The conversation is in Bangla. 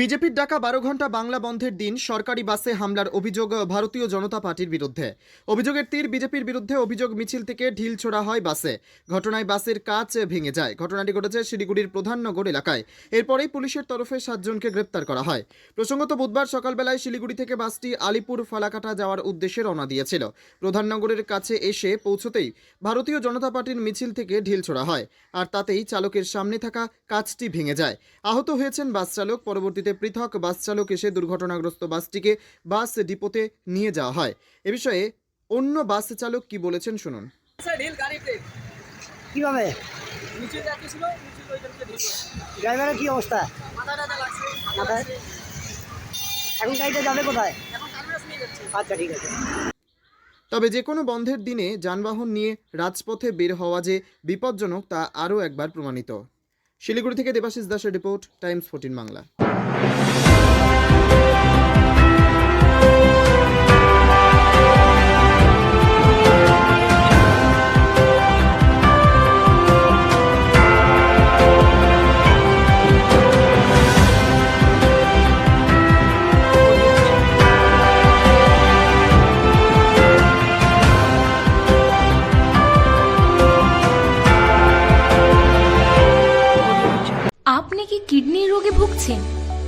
বিজেপির ডাকা বারো ঘণ্টা বাংলা বন্ধের দিন সরকারি বাসে হামলার অভিযোগ ভারতীয় জনতা পার্টির বিরুদ্ধে। অভিযোগের তীর বিজেপির বিরুদ্ধে অভিযোগ মিছিল থেকে ঢিল ছোড়া হয় বাসে। ঘটনায় বাসের কাচ ভেঙে যায়। ঘটনাটি ঘটেছে শিলিগুড়ির প্রধাননগর এলাকায়। এরপরেই পুলিশের তরফে সাতজনকে গ্রেপ্তার করা হয়। প্রসঙ্গত বুধবার সকালবেলায় শিলিগুড়ি থেকে বাসটি আলিপুর ফালাকাটা যাওয়ার উদ্দেশ্যে রওনা দিয়েছিল। প্রধাননগরের কাছে এসে পৌঁছতেই ভারতীয় জনতা পার্টির মিছিল থেকে ঢিল ছোড়া হয়। আর তাতেই চালকের সামনে থাকা কাচটি ভেঙে যায়। আহত হয়েছেন বাস চালক পরবর্তীতে পৃথক বাস চালক এসে দুর্ঘটনাগ্রস্ত বাসটিকে বাস ডিপোতে নিয়ে যাওয়া হয়। এ বিষয়ে অন্য বাস চালক কি বলেছেন শুনুন। গাড়িতে। কীভাবে। ড্রাইভারের কি অবস্থা। এখন গাড়িটা যাবে কোথায়? আচ্ছা ঠিক আছে। তবে যে কোনো বন্ধের দিনে যানবাহন নিয়ে রাজপথে বের হওয়া যে বিপজ্জনক তা আরও একবার প্রমাণিত। শিলিগুড়ি থেকে দেবাশিস দাসের রিপোর্ট টাইমস ফোর্টিন বাংলা। আপনি কি কিডনির রোগে ভুগছেন?